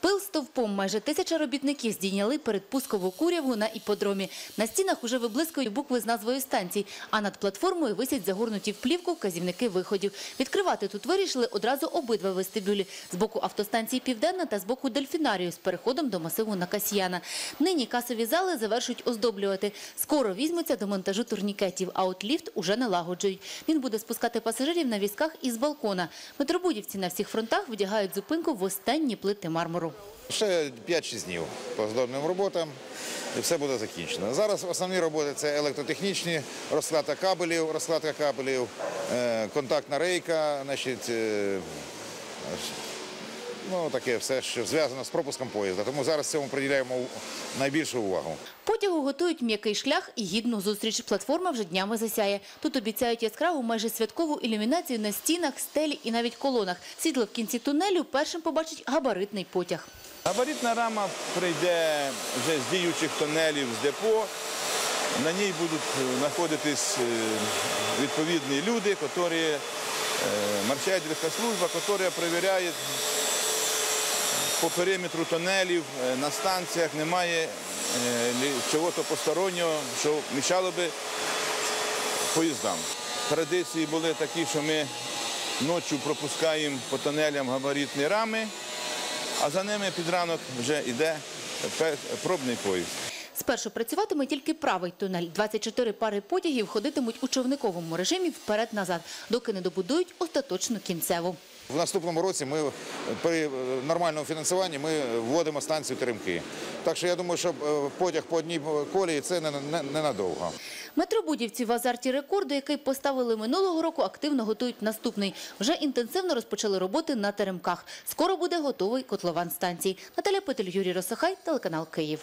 Пил стовпом майже тисяча робітників здійняли перед пускову куряву на іподромі. На стінах уже виблискують букви з назвою станцій, а над платформою висять загорнуті в плівку вказівники виходів. Відкривати тут вирішили одразу обидва вестибюлі – з боку автостанції «Південна» та з боку «Дельфінарію» з переходом до масиву на Касьяна. Нині касові зали завершують оздоблювати. Скоро візьмуться до монтажу турнікетів, а от ліфт уже налагоджують. Він буде спускати пасажирів на візках із балкона. Метробудівці на всіх фронтах вдягають зупинку в останні плити мармуру. Ще 5-6 днів по здобним роботам і все буде закінчено. Зараз основні роботи це електротехнічні, розкладка кабелів, розкладка кабелів, е, контактна рейка, значить, е, ну, таке все, що зв'язано з пропуском поїзда. Тому зараз цьому приділяємо найбільшу увагу. Потягу готують м'який шлях і гідну зустріч. Платформа вже днями засяє. Тут обіцяють яскраву майже святкову ілюмінацію на стінах, стелі і навіть колонах. Світло в кінці тунелю першим побачить габаритний потяг. Габаритна рама прийде вже з діючих тонелів з депо. На ній будуть е, знаходитись е, відповідні люди, які е, маршрутна служба, яка перевіряє по периметру тонелів е, на станціях немає е, чого-то постороннього, що мішало би поїздам. Традиції були такі, що ми ночі пропускаємо по тонелям габаритні рами, а за ними під ранок вже йде пробний поїзд. Спершу працюватиме тільки правий тунель. 24 пари потягів ходитимуть у човниковому режимі вперед-назад, доки не добудують остаточну кінцеву. В наступному році ми при е, нормальному фінансуванні ми вводимо станцію Теремки. Так що я думаю, що е, потяг по одній колії це не- не- ненадовго. Метробудівці в азарті рекорду, який поставили минулого року, активно готують наступний. Вже інтенсивно розпочали роботи на теремках. Скоро буде готовий котлован станції. Наталя Петель, Юрій Росохай, телеканал Київ.